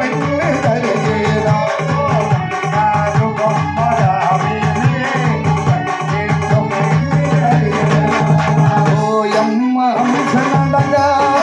Oh, yamma, hamsa nadaga.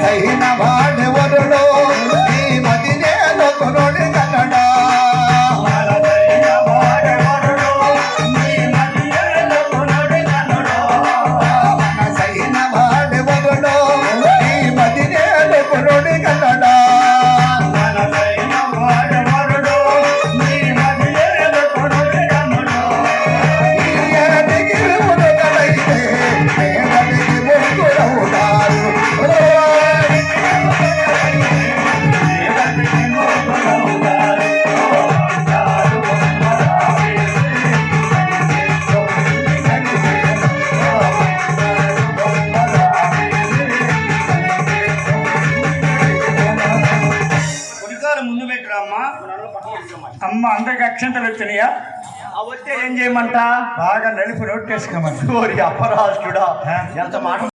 Hare Hare అక్షంతలు ముందు పెట్టురామ్మా అమ్మ అందరికి అక్షంతలు వచ్చినాయా? వస్తే ఏం చేయమంట? బాగా నలిపి నోట్ చేసుకోమంట. అపరాష్ట్రుడా ఎంత మాట